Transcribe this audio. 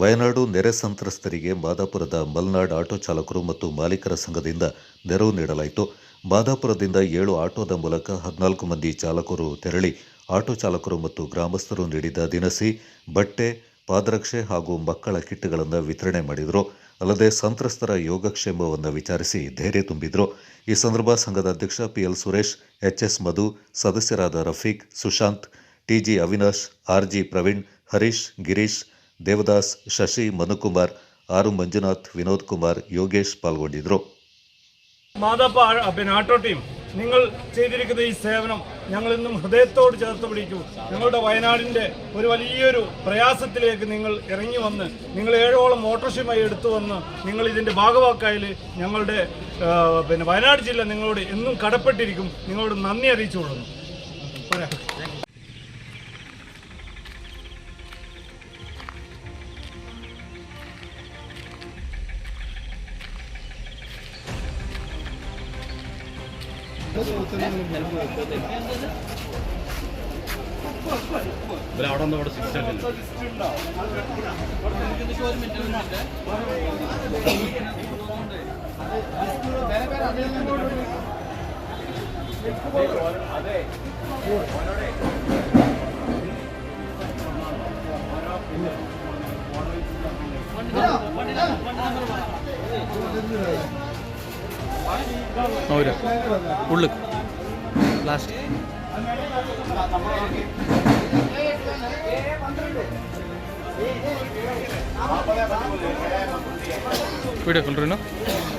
ವಯನಾಡು ನೆರೆ ಸಂತ್ರಸ್ತರಿಗೆ ಮಾದಾಪುರದ ಮಲ್ನಾಡ್ ಆಟೋ ಚಾಲಕರು ಮತ್ತು ಮಾಲೀಕರ ಸಂಘದಿಂದ ನೆರವು ನೀಡಲಾಯಿತು ಮಾದಾಪುರದಿಂದ ಏಳು ಆಟೋದ ಮೂಲಕ ಹದಿನಾಲ್ಕು ಮಂದಿ ಚಾಲಕರು ತೆರಳಿ ಆಟೋ ಚಾಲಕರು ಮತ್ತು ಗ್ರಾಮಸ್ಥರು ನೀಡಿದ ದಿನಸಿ ಬಟ್ಟೆ ಪಾದರಕ್ಷೆ ಹಾಗೂ ಮಕ್ಕಳ ಕಿಟ್ಗಳನ್ನು ವಿತರಣೆ ಮಾಡಿದರು ಅಲ್ಲದೆ ಸಂತ್ರಸ್ತರ ಯೋಗಕ್ಷೇಮವನ್ನು ವಿಚಾರಿಸಿ ಧೈರ್ಯ ತುಂಬಿದರು ಈ ಸಂದರ್ಭ ಸಂಘದ ಅಧ್ಯಕ್ಷ ಪಿಎಲ್ ಸುರೇಶ್ ಎಚ್ಎಸ್ ಮಧು ಸದಸ್ಯರಾದ ರಫೀಕ್ ಸುಶಾಂತ್ ಟಿಜಿ ಅವಿನಾಶ್ ಆರ್ಜಿ ಪ್ರವೀಣ್ ಹರೀಶ್ ಗಿರೀಶ್ ದೇವದಾಸ್ ಶಶಿ ಮನುಕುಮಾರ್ ಆರು ಮಂಜುನಾಥ್ ವಿನೋದ್ ಕುಮಾರ್ ಯೋಗೇಶ್ ಪಾಲ್ಗೊಂಡಿದ್ದರು മാതാപ്പ പിന്നെ ആട്ടോ ടീം നിങ്ങൾ ചെയ്തിരിക്കുന്ന ഈ സേവനം ഞങ്ങൾ ഇന്നും ഹൃദയത്തോട് ചേർത്ത് പിടിക്കൂ ഞങ്ങളുടെ വയനാടിൻ്റെ ഒരു വലിയൊരു പ്രയാസത്തിലേക്ക് നിങ്ങൾ ഇറങ്ങി വന്ന് നിങ്ങൾ ഏഴോളം ഓട്ടോറിക്ഷയുമായി എടുത്തു വന്ന് നിങ്ങൾ ഇതിൻ്റെ ഭാഗവാക്കായിൽ ഞങ്ങളുടെ പിന്നെ വയനാട് ജില്ല നിങ്ങളോട് എന്നും കടപ്പെട്ടിരിക്കും നിങ്ങളോട് നന്ദി അറിയിച്ചു കൊള്ളുന്നു അവിടെ ഒന്നും അവിടെ സിക്സ് അതെ നൂറ് ഉള്ളു ലാസ്റ്റ് വീഡിയോ കൊണ്ടിരുന്നു